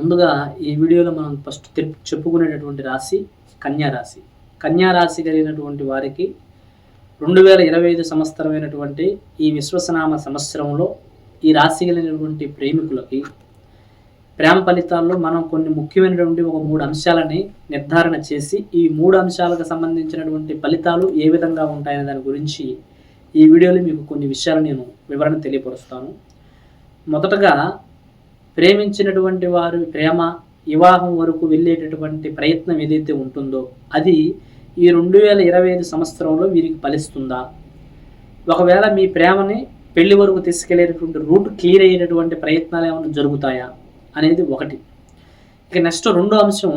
ముందుగా ఈ వీడియోలో మనం ఫస్ట్ చెప్పుకునేటటువంటి రాశి కన్యా రాశి. కన్యా రాశి కలిగినటువంటి వారికి రెండు వేల ఇరవై ఐదు సంవత్సరమైనటువంటి ఈ విశ్వసనామ సంవత్సరంలో ఈ రాశి కలిగినటువంటి ప్రేమికులకి ప్రేమ ఫలితాల్లో మనం కొన్ని ముఖ్యమైనటువంటి ఒక మూడు అంశాలని నిర్ధారణ చేసి ఈ మూడు అంశాలకు సంబంధించినటువంటి ఫలితాలు ఏ విధంగా ఉంటాయనే దాని గురించి ఈ వీడియోలో మీకు కొన్ని విషయాలు నేను వివరణ తెలియపరుస్తాను. మొదటగా ప్రేమించినటువంటి వారు ప్రేమ వివాహం వరకు వెళ్ళేటటువంటి ప్రయత్నం ఏదైతే ఉంటుందో అది ఈ రెండు వేల ఇరవై ఐదు సంవత్సరంలో వీరికి ఫలిస్తుందా? ఒకవేళ మీ ప్రేమని పెళ్ళి వరకు తీసుకెళ్ళేటటువంటి రూట్ క్లియర్ అయ్యేటటువంటి ప్రయత్నాలు ఏమైనా జరుగుతాయా అనేది ఒకటి. ఇక నెక్స్ట్ రెండో అంశం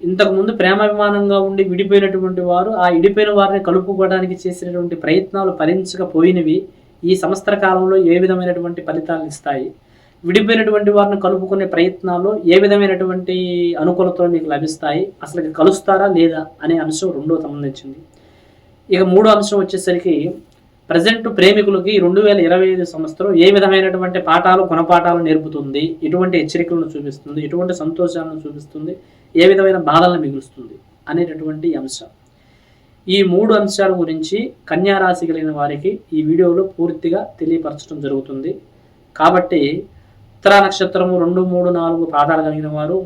ఇంతకుముందు ప్రేమాభిమానంగా ఉండి విడిపోయినటువంటి వారు ఆ విడిపోయిన వారిని కలుపుకోవడానికి చేసినటువంటి ప్రయత్నాలు ఫలించకపోయినవి ఈ సంవత్సర కాలంలో ఏ విధమైనటువంటి ఫలితాలు ఇస్తాయి? విడిపోయినటువంటి వారిని కలుపుకునే ప్రయత్నాలు ఏ విధమైనటువంటి అనుకూలతలు మీకు లభిస్తాయి? అసలు కలుస్తారా లేదా అనే అంశం రెండో సంబంధించింది ఇక మూడో అంశం వచ్చేసరికి ప్రజెంట్ ప్రేమికులకి రెండు వేల ఇరవై ఐదు సంవత్సరం ఏ విధమైనటువంటి పాఠాలు గుణపాఠాలు నేర్పుతుంది? ఎటువంటి హెచ్చరికలను చూపిస్తుంది? ఎటువంటి సంతోషాలను చూపిస్తుంది? ఏ విధమైన బాధలను మిగులుస్తుంది? అనేటటువంటి అంశం. ఈ మూడు అంశాల గురించి కన్యా రాశి కలిగిన వారికి ఈ వీడియోలో పూర్తిగా తెలియపరచడం జరుగుతుంది. కాబట్టి ఉత్తరా నక్షత్రము రెండు మూడు నాలుగు పాదాలు కలిగిన వారు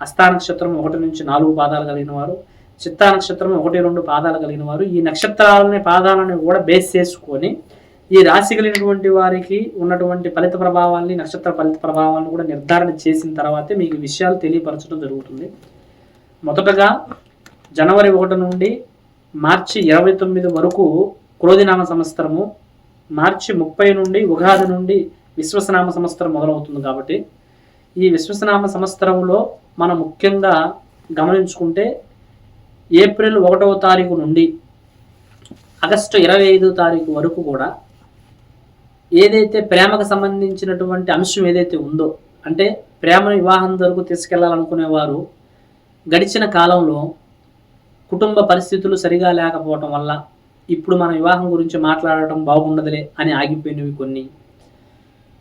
హస్తా నక్షత్రం ఒకటి నుంచి నాలుగు పాదాలు కలిగిన వారు చిత్తా నక్షత్రం ఒకటి రెండు పాదాలు కలిగిన వారు. ఈ నక్షత్రాలని పాదాలను కూడా బేస్ చేసుకొని ఈ రాశి కలిగినటువంటి వారికి ఉన్నటువంటి ఫలిత ప్రభావాల్ని నక్షత్ర ఫలిత ప్రభావాలను కూడా నిర్ధారణ చేసిన తర్వాతే మీకు విషయాలు తెలియపరచడం జరుగుతుంది. మొదటగా జనవరి ఒకటి నుండి మార్చి ఇరవై తొమ్మిది వరకు క్రోధినామ సంవత్సరము మార్చి ముప్పై నుండి ఉగాది నుండి విశ్వసనామ సంవత్సరం మొదలవుతుంది కాబట్టి ఈ విశ్వసనామ సంవత్సరంలో మనం ముఖ్యంగా గమనించుకుంటే ఏప్రిల్ ఒకటవ తారీఖు నుండి ఆగస్టు ఇరవై ఐదో తారీఖు వరకు కూడా ఏదైతే ప్రేమకు సంబంధించినటువంటి అంశం ఏదైతే ఉందో అంటే ప్రేమ వివాహం వరకు తీసుకెళ్ళాలనుకునేవారు గడిచిన కాలంలో కుటుంబ పరిస్థితులు సరిగా లేకపోవటం వల్ల ఇప్పుడు మన వివాహం గురించి మాట్లాడటం బాగుండదులే అని ఆగిపోయినవి కొన్ని.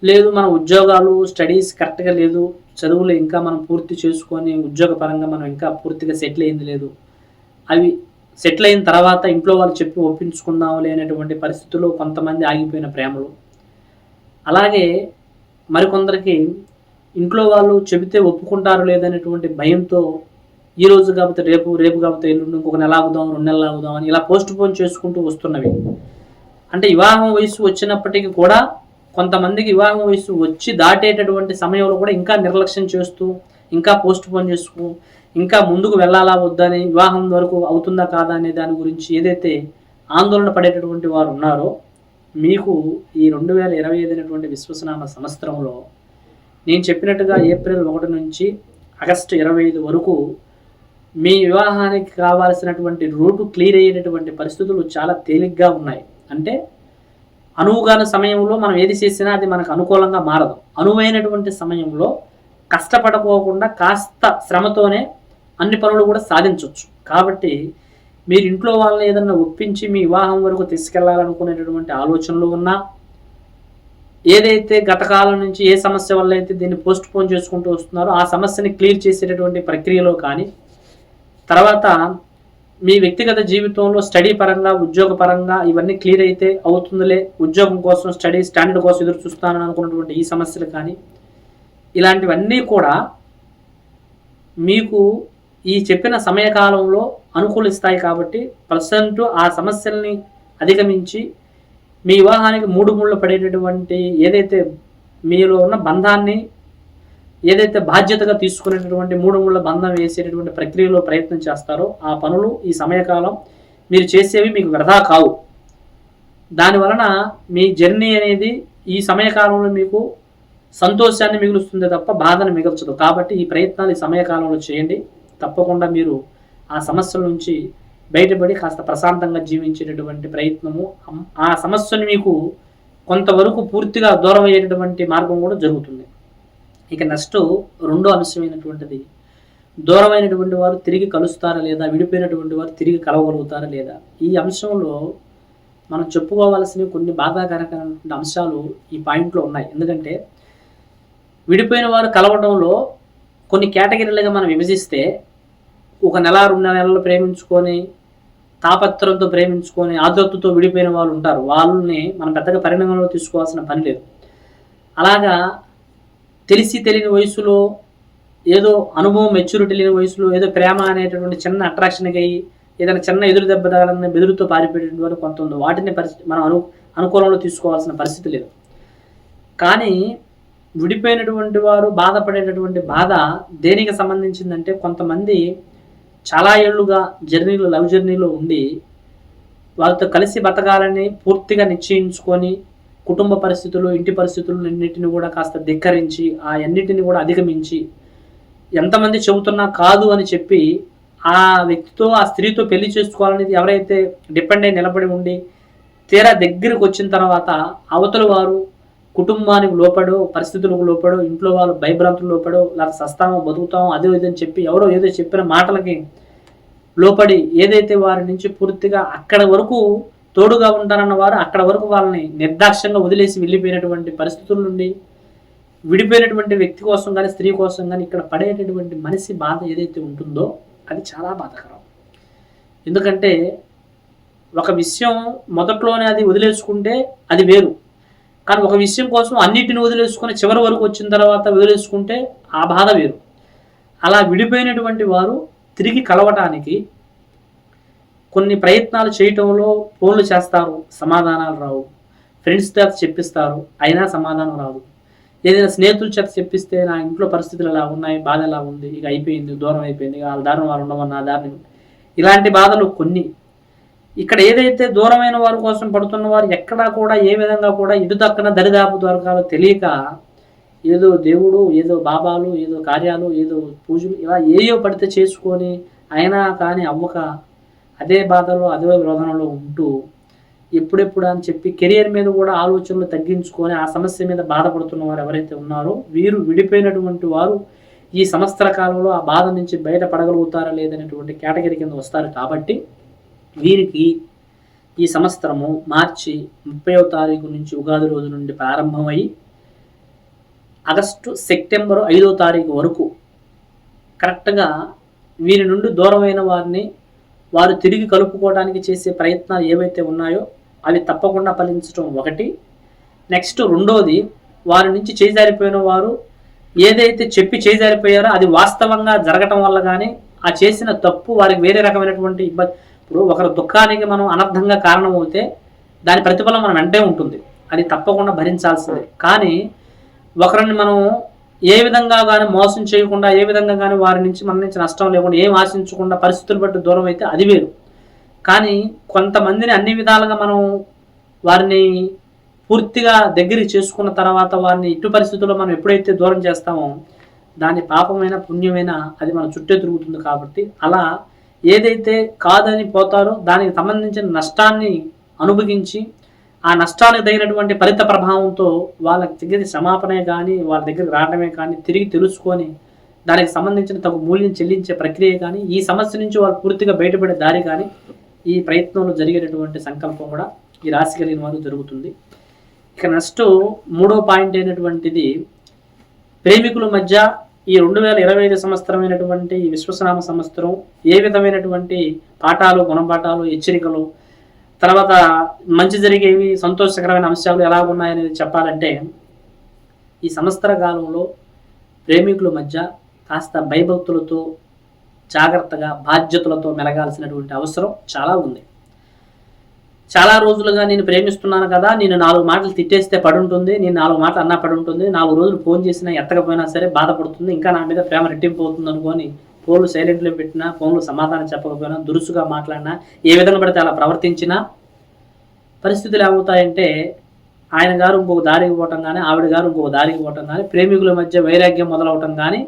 లేదు మన ఉద్యోగాలు స్టడీస్ కరెక్ట్గా లేదు చదువులు ఇంకా మనం పూర్తి చేసుకొని ఉద్యోగ పరంగా మనం ఇంకా పూర్తిగా సెటిల్ అయింది లేదు. అవి సెటిల్ అయిన తర్వాత ఇంట్లో వాళ్ళు చెప్పి ఒప్పించుకుందాంలే అనేటువంటి పరిస్థితుల్లో కొంతమంది ఆగిపోయిన ప్రేమలు. అలాగే మరికొందరికి ఇంట్లో వాళ్ళు చెబితే ఒప్పుకుంటారు లేదనేటువంటి భయంతో ఈ రోజు కాకపోతే రేపు రేపు కాకపోతే ఎల్లుండి ఇంకొక నెల ఆగుదాం రెండు నెలలు ఆగుదాం అని ఇలా పోస్ట్ పోన్ చేసుకుంటూ వస్తున్నవి. అంటే వివాహం వయసు వచ్చినప్పటికీ కూడా కొంతమందికి వివాహం వయసు వచ్చి దాటేటటువంటి సమయంలో కూడా ఇంకా నిర్లక్ష్యం చేస్తూ ఇంకా పోస్ట్ పోన్ చేసుకు ఇంకా ముందుకు వెళ్ళాలా వద్దని వివాహం వరకు అవుతుందా కాదా అనే దాని గురించి ఏదైతే ఆందోళన పడేటటువంటి వారు ఉన్నారో మీకు ఈ రెండు వేల ఇరవై ఐదు అనేటువంటి విశ్వసనామ సంవత్సరంలో నేను చెప్పినట్టుగా ఏప్రిల్ ఒకటి నుంచి ఆగస్టు ఇరవై ఐదు వరకు మీ వివాహానికి కావాల్సినటువంటి రూటు క్లియర్ అయ్యేటటువంటి పరిస్థితులు చాలా తేలిగ్గా ఉన్నాయి. అంటే అనువుగాన సమయంలో మనం ఏది చేసినా అది మనకు అనుకూలంగా మారదు. అనువైనటువంటి సమయంలో కష్టపడపోకుండా కాస్త శ్రమతోనే అన్ని పనులు కూడా సాధించవచ్చు కాబట్టి మీరు ఇంట్లో వాళ్ళని ఏదన్నా ఒప్పించి మీ వివాహం వరకు తీసుకెళ్ళాలనుకునేటటువంటి ఆలోచనలు ఉన్నా ఏదైతే గతకాలం నుంచి ఏ సమస్య వల్ల అయితే దీన్ని పోస్ట్ పోన్ చేసుకుంటూ వస్తున్నారో ఆ సమస్యని క్లియర్ చేసేటటువంటి ప్రక్రియలో కానీ తర్వాత మీ వ్యక్తిగత జీవితంలో స్టడీ పరంగా ఉద్యోగ పరంగా ఇవన్నీ క్లియర్ అయితే అవుతుందిలే. ఉద్యోగం కోసం స్టడీ స్టాండర్డ్ కోసం ఎదురు చూస్తానని అనుకున్నటువంటి ఈ సమస్యలు కానీ ఇలాంటివన్నీ కూడా మీకు ఈ చెప్పిన సమయకాలంలో అనుకూలిస్తాయి కాబట్టి ప్రజెంట్ ఆ సమస్యల్ని అధిగమించి మీ వివాహానికి మూడు ముళ్ళు పడేటటువంటి ఏదైతే మీలో ఉన్న బంధాన్ని ఏదైతే బాధ్యతగా తీసుకునేటటువంటి మూడు ముళ్ళ బంధం వేసేటటువంటి ప్రక్రియలో ప్రయత్నం చేస్తారో ఆ పనులు ఈ సమయకాలం మీరు చేసేవి మీకు వృధా కావు. దాని వలన మీ జర్నీ అనేది ఈ సమయకాలంలో మీకు సంతోషాన్ని మిగులుస్తుంది తప్ప బాధను మిగల్చదు. కాబట్టి ఈ ప్రయత్నాలు ఈ సమయకాలంలో చేయండి. తప్పకుండా మీరు ఆ సమస్యల నుంచి బయటపడి కాస్త ప్రశాంతంగా జీవించేటటువంటి ప్రయత్నము ఆ సమస్యను మీకు కొంతవరకు పూర్తిగా దూరం అయ్యేటటువంటి మార్గం కూడా జరుగుతుంది. ఇక నెక్స్ట్ రెండో అంశమైనటువంటిది. దూరమైనటువంటి వారు తిరిగి కలుస్తారా లేదా? విడిపోయినటువంటి వారు తిరిగి కలవగలుగుతారా లేదా? ఈ అంశంలో మనం చెప్పుకోవాల్సిన కొన్ని బాధాకరమైనటువంటి అంశాలు ఈ పాయింట్లో ఉన్నాయి. ఎందుకంటే విడిపోయిన వారు కలవడంలో కొన్ని కేటగిరీలుగా మనం విభజిస్తే ఒక నెల రెండు నెలలు ప్రేమించుకొని తాపత్రంతో ప్రేమించుకొని ఆదత్తుతో విడిపోయిన వాళ్ళు ఉంటారు. వాళ్ళని మనం పెద్దగా పరిణామంలో తీసుకోవాల్సిన పని లేదు. అలాగా తెలిసి తెలియని వయసులో ఏదో అనుభవం మెచ్యూరిటీ లేని వయసులో ఏదో ప్రేమ అనేటటువంటి చిన్న అట్రాక్షన్కి అయ్యి ఏదైనా చిన్న ఎదురు దెబ్బ తగలని బెదురుతో పారిపోయేటువంటి వారు కొంత ఉంది. వాటిని పరిస్థితి మనం అను అనుకూలంలో తీసుకోవాల్సిన పరిస్థితి లేదు. కానీ విడిపోయినటువంటి వారు బాధపడేటటువంటి బాధ దేనికి సంబంధించిందంటే కొంతమంది చాలా ఏళ్ళుగా జర్నీలో లవ్ జర్నీలో ఉండి వారితో కలిసి బతకాలని పూర్తిగా నిశ్చయించుకొని కుటుంబ పరిస్థితులు ఇంటి పరిస్థితులు అన్నింటిని కూడా కాస్త ధిక్కరించి ఆ అన్నిటిని కూడా అధిగమించి ఎంతమంది చెబుతున్నా కాదు అని చెప్పి ఆ వ్యక్తితో ఆ స్త్రీతో పెళ్ళి చేసుకోవాలనేది ఎవరైతే డిపెండ్ అయి నిలబడి ఉండి తీరా దగ్గరికి వచ్చిన తర్వాత అవతల వారు కుటుంబానికి లోపడో పరిస్థితులకు లోపడో ఇంట్లో వాళ్ళు భయభ్రాంతులు లోపడో లేకపోతే సస్తామో బతుకుతామో అదే ఇదని చెప్పి ఎవరో ఏదో చెప్పిన మాటలకి లోపడి ఏదైతే వారి నుంచి పూర్తిగా అక్కడ వరకు తోడుగా ఉంటారన్న వారు అక్కడ వరకు వాళ్ళని నిర్దాక్ష్యంగా వదిలేసి వెళ్ళిపోయినటువంటి పరిస్థితుల నుండి విడిపోయినటువంటి వ్యక్తి కోసం కానీ స్త్రీ కోసం కానీ ఇక్కడ పడేటటువంటి మనిషి బాధ ఏదైతే ఉంటుందో అది చాలా బాధాకరం. ఎందుకంటే ఒక విషయం మొదట్లోనే అది వదిలేసుకుంటే అది వేరు. కానీ ఒక విషయం కోసం అన్నిటిని వదిలేసుకుని చివరి వరకు వచ్చిన తర్వాత వదిలేసుకుంటే ఆ బాధ వేరు. అలా విడిపోయినటువంటి వారు తిరిగి కలవటానికి కొన్ని ప్రయత్నాలు చేయటంలో ఫోన్లు చేస్తారు సమాధానాలు రావు. ఫ్రెండ్స్ చేత చెప్పిస్తారు అయినా సమాధానం రాదు. ఏదైనా స్నేహితుల చేత చెప్పిస్తే నా ఇంట్లో పరిస్థితులు ఎలా ఉన్నాయి బాధ ఎలా ఉంది ఇక అయిపోయింది దూరం అయిపోయింది వాళ్ళ దారిని వాళ్ళు ఉండమని నా దారిని ఇలాంటి బాధలు కొన్ని. ఇక్కడ ఏదైతే దూరమైన వారి కోసం పడుతున్న వారు ఎక్కడా కూడా ఏ విధంగా కూడా ఇటు దక్కన దరిదాపు దొరకాలో తెలియక ఏదో దేవుడు ఏదో బాబాలు ఏదో కార్యాలు ఏదో పూజలు ఇలా ఏయో పడితే చేసుకొని అయినా కానీ అవ్వక అదే బాధలో అదే రోదనలో ఉంటూ ఎప్పుడెప్పుడు అని చెప్పి కెరియర్ మీద కూడా ఆలోచనలు తగ్గించుకొని ఆ సమస్య మీద బాధపడుతున్న వారు ఎవరైతే ఉన్నారో వీరు విడిపోయినటువంటి వారు ఈ సంవత్సర కాలంలో ఆ బాధ నుంచి బయటపడగలుగుతారా లేదనేటువంటి కేటగిరీ కింద వస్తారు. కాబట్టి వీరికి ఈ సంవత్సరము మార్చి ముప్పైవ తారీఖు నుంచి ఉగాది రోజు నుండి ప్రారంభమై ఆగస్టు సెప్టెంబర్ ఐదో తారీఖు వరకు కరెక్ట్గా వీరి నుండి దూరమైన వారిని వారు తిరిగి కలుపుకోవడానికి చేసే ప్రయత్నాలు ఏవైతే ఉన్నాయో అవి తప్పకుండా ఫలించడం ఒకటి. నెక్స్ట్ రెండోది వారి నుంచి చేజారిపోయిన వారు ఏదైతే చెప్పి చేజారిపోయారో అది వాస్తవంగా జరగటం వల్ల కానీ ఆ చేసిన తప్పు వారికి వేరే రకమైనటువంటి ఇబ్బంది. ఇప్పుడు ఒకరి దుఃఖానికి మనం అనర్థంగా కారణమవుతే దాని ప్రతిఫలం మనం వెంటే ఉంటుంది. అది తప్పకుండా భరించాల్సిందే. కానీ ఒకరిని మనం ఏ విధంగా కానీ మోసం చేయకుండా ఏ విధంగా కానీ వారి నుంచి మన నుంచి నష్టం లేకుండా ఏం ఆశించకుండా పరిస్థితులు బట్టి దూరం అయితే అది వేరు. కానీ కొంతమందిని అన్ని విధాలుగా మనం వారిని పూర్తిగా దగ్గర చేసుకున్న తర్వాత వారిని ఇటు పరిస్థితుల్లో మనం ఎప్పుడైతే దూరం చేస్తామో దాని పాపమైన పుణ్యమైన అది మన చుట్టే తిరుగుతుంది కాబట్టి అలా ఏదైతే కాదని పోతారో దానికి సంబంధించిన నష్టాన్ని అనుభవించి ఆ నష్టానికి తగినటువంటి ఫలిత ప్రభావంతో వాళ్ళ దగ్గర సమాపనే కానీ వాళ్ళ దగ్గర రావడమే కానీ తిరిగి తెలుసుకొని దానికి సంబంధించిన తగు మూల్యం చెల్లించే ప్రక్రియ కానీ ఈ సమస్య నుంచి వాళ్ళు పూర్తిగా బయటపడే దారి కానీ ఈ ప్రయత్నంలో జరిగేటటువంటి సంకల్పం కూడా ఈ రాశి కలిగిన వారు జరుగుతుంది. ఇక నెక్స్ట్ మూడో పాయింట్ అయినటువంటిది ప్రేమికుల మధ్య ఈ రెండు వేల ఇరవై ఐదు సంవత్సరమైనటువంటి విశ్వసనామ సంవత్సరం ఏ విధమైనటువంటి పాఠాలు గుణపాఠాలు హెచ్చరికలు తర్వాత మంచి జరిగేవి సంతోషకరమైన అంశాలు ఎలా ఉన్నాయనేది చెప్పాలంటే ఈ సంవత్సర కాలంలో ప్రేమికుల మధ్య కాస్త భయభక్తులతో జాగ్రత్తగా బాధ్యతలతో మెలగాల్సినటువంటి అవసరం చాలా ఉంది. చాలా రోజులుగా నేను ప్రేమిస్తున్నాను కదా నేను నాలుగు మాటలు తిట్టేస్తే పడుంటుంది నేను నాలుగు మాటలు అన్నా పడుంటుంది నాలుగు రోజులు ఫోన్ చేసినా ఎత్తకపోయినా సరే బాధపడుతుంది ఇంకా నా మీద ప్రేమ రెట్టింపు అవుతుంది అనుకొని ఫోన్లు సైలెంట్లో పెట్టినా ఫోన్లు సమాధానం చెప్పకపోయినా దురుసుగా మాట్లాడినా ఏ విధంగా పడితే అలా ప్రవర్తించినా పరిస్థితులు ఏమవుతాయంటే ఆయన గారు ఇంకొక దారికి పోవటం కానీ ఆవిడ గారు ఇంకొక దారికి పోవటం కానీ ప్రేమికుల మధ్య వైరాగ్యం మొదలవటం కానీ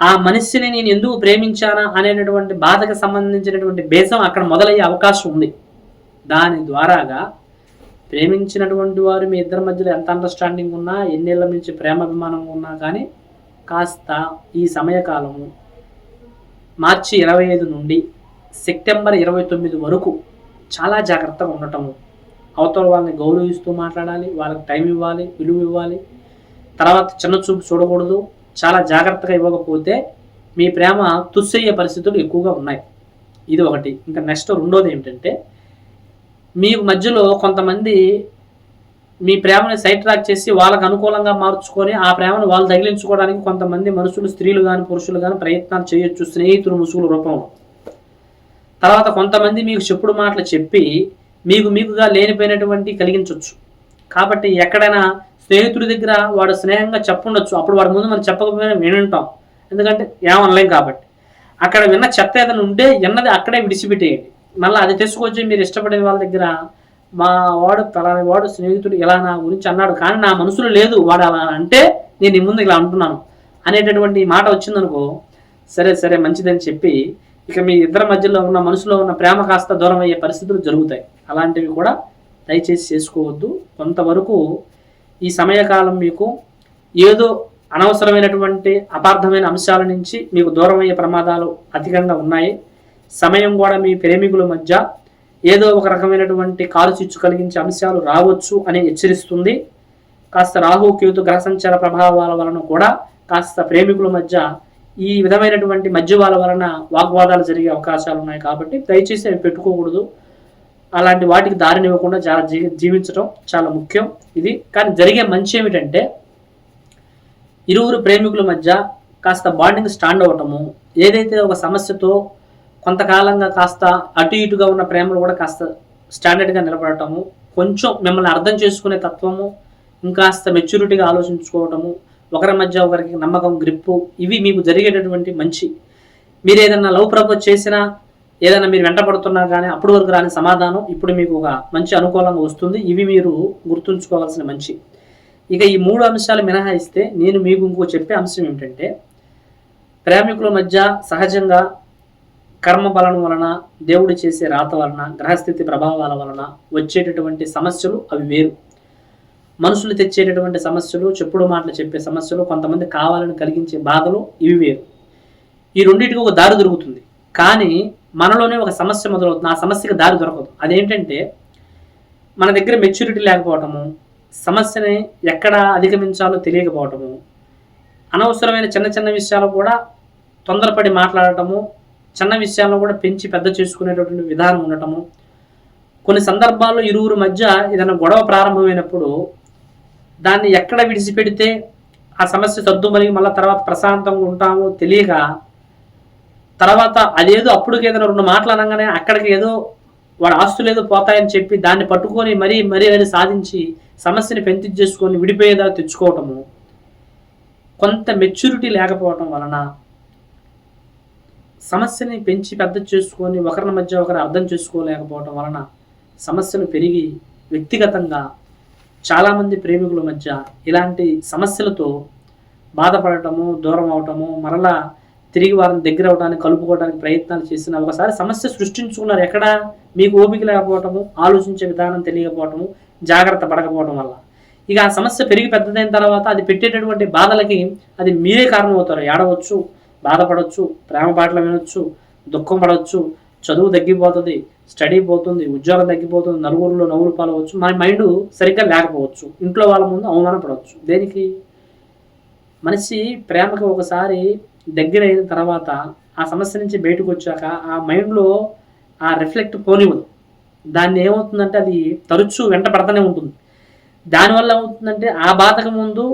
ఆ మనిషిని నేను ఎందుకు ప్రేమించానా అనేటటువంటి బాధకు సంబంధించినటువంటి బేసం అక్కడ మొదలయ్యే అవకాశం ఉంది. దాని ద్వారాగా ప్రేమించినటువంటి వారు మీ ఇద్దరి మధ్యలో ఎంత అండర్స్టాండింగ్ ఉన్నా ఎన్నేళ్ళ నుంచి ప్రేమాభిమానం ఉన్నా కానీ కాస్త ఈ సమయకాలము మార్చి ఇరవై ఐదు నుండి సెప్టెంబర్ ఇరవై తొమ్మిది వరకు చాలా జాగ్రత్తగా ఉండటము అవతల వాళ్ళని గౌరవిస్తూ మాట్లాడాలి వాళ్ళకి టైం ఇవ్వాలి విలువ ఇవ్వాలి. తర్వాత చిన్న చూపు చూడకూడదు చాలా జాగ్రత్తగా ఇవ్వకపోతే మీ ప్రేమ తుస్సయ్యే పరిస్థితులు ఎక్కువగా ఉన్నాయి. ఇది ఒకటి. ఇంకా నెక్స్ట్ రెండోది ఏంటంటే మీ మధ్యలో కొంతమంది మీ ప్రేమని సైట్ ట్రాక్ చేసి వాళ్ళకు అనుకూలంగా మార్చుకొని ఆ ప్రేమను వాళ్ళు తగిలించుకోవడానికి కొంతమంది మనుషులు స్త్రీలు కానీ పురుషులు కానీ ప్రయత్నాలు చేయొచ్చు. స్నేహితులు ముసుగుల రూపంలో తర్వాత కొంతమంది మీకు చెప్పుడు మాటలు చెప్పి మీకు మీకుగా లేనిపోయినటువంటి కలిగించవచ్చు కాబట్టి ఎక్కడైనా స్నేహితుడి దగ్గర వాడు స్నేహంగా చెప్పుండొచ్చు. అప్పుడు వాడి ముందు మనం చెప్పకపోయినా వినుంటాం. ఎందుకంటే ఏమనలేం కాబట్టి. అక్కడ విన్న చెత్త ఏదైనా ఉంటే ఎన్నది అక్కడే విడిచిపెట్టేయండి. మళ్ళీ అది తెచ్చుకొచ్చి మీరు ఇష్టపడే వాళ్ళ దగ్గర మా వాడు పలాని వాడు స్నేహితుడు ఇలా నా గురించి అన్నాడు. కానీ నా మనసులో లేదు వాడు అలా అంటే నేను ముందు ఇలా అంటున్నాను అనేటటువంటి మాట వచ్చిందనుకో సరే సరే మంచిదని చెప్పి ఇక మీ ఇద్దరి మధ్యలో ఉన్న మనసులో ఉన్న ప్రేమ కాస్త దూరం అయ్యే పరిస్థితులు జరుగుతాయి. అలాంటివి కూడా దయచేసి చేసుకోవద్దు. కొంతవరకు ఈ సమయకాలం మీకు ఏదో అనవసరమైనటువంటి అపార్థమైన అంశాల నుంచి మీకు దూరం అయ్యే ప్రమాదాలు అధికంగా ఉన్నాయి. సమయం కూడా మీ ప్రేమికుల మధ్య ఏదో ఒక రకమైనటువంటి కారు చిచ్చు కలిగించే అంశాలు రావచ్చు అని హెచ్చరిస్తుంది. కాస్త రాహు కేతు గ్రహ సంచార ప్రభావాల వలన కూడా కాస్త ప్రేమికుల మధ్య ఈ విధమైనటువంటి మధ్యవాల వలన వాగ్వాదాలు జరిగే అవకాశాలు ఉన్నాయి కాబట్టి దయచేసి అవి పెట్టుకోకూడదు. అలాంటి వాటికి దారినివ్వకుండా చాలా జీ జీవించడం చాలా ముఖ్యం ఇది. కానీ జరిగే మంచి ఏమిటంటే ఇరువురు ప్రేమికుల మధ్య కాస్త బాండింగ్ స్టాండ్ అవ్వటము ఏదైతే ఒక సమస్యతో కొంతకాలంగా కాస్త అటు ఇటుగా ఉన్న ప్రేమలు కూడా కాస్త స్టాండర్డ్గా నిలబడటము కొంచెం మిమ్మల్ని అర్థం చేసుకునే తత్వము ఇంకాస్త మెచ్యూరిటీగా ఆలోచించుకోవటము ఒకరి మధ్య ఒకరికి నమ్మకం గ్రిప్పు ఇవి మీకు జరిగేటటువంటి మంచి. మీరు ఏదైనా లవ్ ప్రపోజ్ చేసినా ఏదైనా మీరు వెంటపడుతున్నా కానీ అప్పటి వరకు రాని సమాధానం ఇప్పుడు మీకు ఒక మంచి అనుకూలంగా వస్తుంది. ఇవి మీరు గుర్తుంచుకోవాల్సిన మంచి. ఇక ఈ మూడు అంశాలు మినహాయిస్తే నేను మీకు ఇంకో చెప్పే అంశం ఏమిటంటే ప్రేమికుల మధ్య సహజంగా కర్మ బలం వలన దేవుడు చేసే రాత వలన గ్రహస్థితి ప్రభావాల వలన వచ్చేటటువంటి సమస్యలు అవి వేరు. మనుషులు తెచ్చేటటువంటి సమస్యలు చెప్పుడు మాటలు చెప్పే సమస్యలు కొంతమంది కావాలని కలిగించే బాధలు ఇవి వేరు. ఈ రెండింటికి ఒక దారి దొరుకుతుంది. కానీ మనలోనే ఒక సమస్య మొదలవుతుంది. ఆ సమస్యకి దారి దొరకదు. అదేంటంటే మన దగ్గర మెచ్యూరిటీ లేకపోవటము సమస్యని ఎక్కడ అధిగమించాలో తెలియకపోవటము అనవసరమైన చిన్న చిన్న విషయాలు కూడా తొందరపడి మాట్లాడటము చిన్న విషయాలను కూడా పెంచి పెద్ద చేసుకునేటటువంటి విధానం ఉండటము. కొన్ని సందర్భాల్లో ఇరువురు మధ్య ఏదైనా గొడవ ప్రారంభమైనప్పుడు దాన్ని ఎక్కడ విడిచిపెడితే ఆ సమస్య సర్దుమలిగి మళ్ళీ తర్వాత ప్రశాంతంగా ఉంటామో తెలియక తర్వాత అదేదో అప్పుడు ఏదైనా రెండు మాటలు అనగానే అక్కడికి ఏదో వాడు ఆస్తులు ఏదో పోతాయని చెప్పి దాన్ని పట్టుకొని మరీ మరీ అది సాధించి సమస్యని పెంచి చేసుకొని విడిపోయేదా తెచ్చుకోవటము. కొంత మెచ్యూరిటీ లేకపోవటం వలన సమస్యని పెంచి పెద్ద చేసుకొని ఒకరి మధ్య ఒకరు అర్థం చేసుకోలేకపోవటం వలన సమస్యలు పెరిగి వ్యక్తిగతంగా చాలామంది ప్రేమికుల మధ్య ఇలాంటి సమస్యలతో బాధపడటము దూరం అవటము మరలా తిరిగి వారిని దగ్గర అవడానికి కలుపుకోవడానికి ప్రయత్నాలు చేసిన ఒకసారి సమస్య సృష్టించుకున్నారు ఎక్కడ? మీకు ఓపిక లేకపోవటము ఆలోచించే విధానం తెలియకపోవటము జాగ్రత్త పడకపోవడం వల్ల. ఇక ఆ సమస్య పెరిగి పెద్దదైన తర్వాత అది పెట్టేటటువంటి బాధలకి అది మీరే కారణమవుతారు ఏడవచ్చు. బాధపడవచ్చు ప్రేమ పాటలు వినొచ్చు దుఃఖం పడవచ్చు చదువు తగ్గిపోతుంది స్టడీ పోతుంది ఉద్యోగం తగ్గిపోతుంది నలుగురిలో నవ్వులు పాలవచ్చు మన మైండ్ సరిగ్గా లేకపోవచ్చు ఇంట్లో వాళ్ళ ముందు అవమానపడవచ్చు దేనికి? మనిషి ప్రేమకి ఒకసారి దగ్గర అయిన తర్వాత ఆ సమస్య నుంచి బయటకు వచ్చాక ఆ మైండ్లో ఆ రిఫ్లెక్ట్ పోనివ్వదు. దాన్ని ఏమవుతుందంటే అది తరచూ వెంట పడతానే ఉంటుంది. దానివల్ల ఏమవుతుందంటే ఆ బాధకు ముందు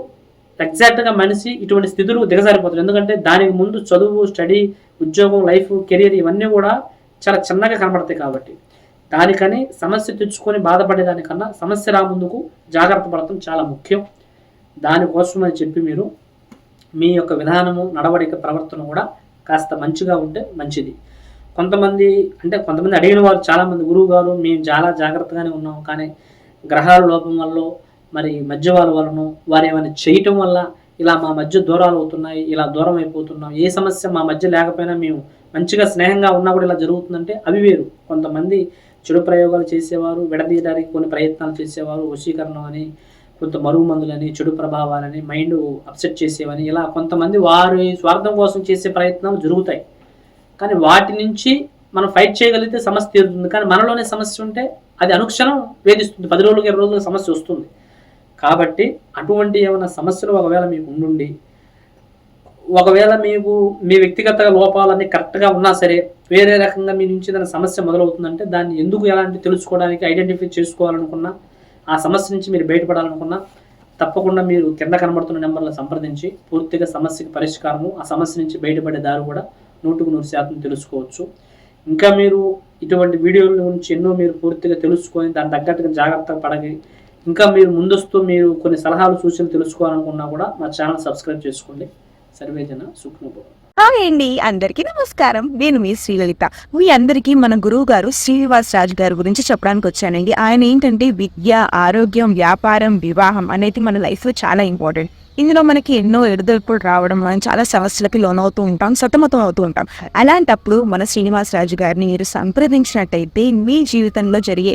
ఎగ్జాక్ట్గా మనిషి ఇటువంటి స్థితులు దిగజారిపోతుంది ఎందుకంటే దానికి ముందు చదువు స్టడీ ఉద్యోగం లైఫ్ కెరియర్ ఇవన్నీ కూడా చాలా చిన్నగా కనబడతాయి కాబట్టి. దానికని సమస్య తెచ్చుకొని బాధపడేదానికన్నా సమస్య రా ముందుకు జాగ్రత్త పడటం చాలా ముఖ్యం. దానికోసం అని చెప్పి మీరు మీ యొక్క విధానము నడవడిక ప్రవర్తన కూడా కాస్త మంచిగా ఉంటే మంచిది. కొంతమంది అంటే కొంతమంది అడిగిన వారు చాలామంది గురువు గారు మేము చాలా జాగ్రత్తగానే ఉన్నాం కానీ గ్రహాల లోపం వల్ల మరి మధ్యవాళ్ళ వలన వారు ఏమైనా చేయటం వల్ల ఇలా మా మధ్య దూరాలు అవుతున్నాయి ఇలా దూరం అయిపోతున్నాం ఏ సమస్య మా మధ్య లేకపోయినా మేము మంచిగా స్నేహంగా ఉన్నా కూడా ఇలా జరుగుతుందంటే అవి వేరు. కొంతమంది చెడు ప్రయోగాలు చేసేవారు విడదీయడానికి కొన్ని ప్రయత్నాలు చేసేవారు వశీకరణం అని కొంత మరుగు మందులని చెడు ప్రభావాలని మైండ్ అప్సెట్ చేసేవని ఇలా కొంతమంది వారి స్వార్థం కోసం చేసే ప్రయత్నాలు జరుగుతాయి. కానీ వాటి నుంచి మనం ఫైట్ చేయగలిగితే సమస్య తీరుతుంది. కానీ మనలోనే సమస్య ఉంటే అది అనుక్షణం వేధిస్తుంది. పది రోజులకి ఇరవై రోజులకు సమస్య వస్తుంది. కాబట్టి అటువంటి ఏమైనా సమస్యలు ఒకవేళ మీకు ఉండుండి ఒకవేళ మీకు మీ వ్యక్తిగత లోపాలన్నీ కరెక్ట్గా ఉన్నా సరే వేరే రకంగా మీ నుంచి ఏదైనా సమస్య మొదలవుతుందంటే దాన్ని ఎందుకు ఎలాంటి తెలుసుకోవడానికి ఐడెంటిఫై చేసుకోవాలనుకున్నా ఆ సమస్య నుంచి మీరు బయటపడాలనుకున్నా తప్పకుండా మీరు కింద కనబడుతున్న నెంబర్లను సంప్రదించి పూర్తిగా సమస్యకి పరిష్కారము ఆ సమస్య నుంచి బయటపడే దారి కూడా నూటుకు నూరు శాతం తెలుసుకోవచ్చు. ఇంకా మీరు ఇటువంటి వీడియోల గురించి ఎన్నో మీరు పూర్తిగా తెలుసుకొని దాని తగ్గట్టుగా జాగ్రత్తగా పడగి ఇంకా మీరు ముందస్తు మీరు కొన్ని సలహాలు సూచనలు తెలుసుకోవాలనుకున్నా కూడా మా ఛానల్ సబ్స్క్రైబ్ చేసుకోండి. సర్వేజన సుఖ్నుభవం హాయ్ అండి అందరికీ నమస్కారం. నేను మీ శ్రీలలిత. మీ అందరికీ మన గురువు గారు శ్రీనివాస్ రాజు గారి గురించి చెప్పడానికి వచ్చానండి. ఆయన ఏంటంటే విద్య ఆరోగ్యం వ్యాపారం వివాహం అనేది మన లైఫ్లో చాలా ఇంపార్టెంట్. ఇందులో మనకి ఎన్నో ఎడుదొడుపులు రావడం మనం చాలా సమస్యలకి లోనవుతూ ఉంటాం సతమతం అవుతూ ఉంటాం. అలాంటప్పుడు మన శ్రీనివాస్ రాజు గారిని మీరు సంప్రదించినట్టయితే మీ జీవితంలో జరిగే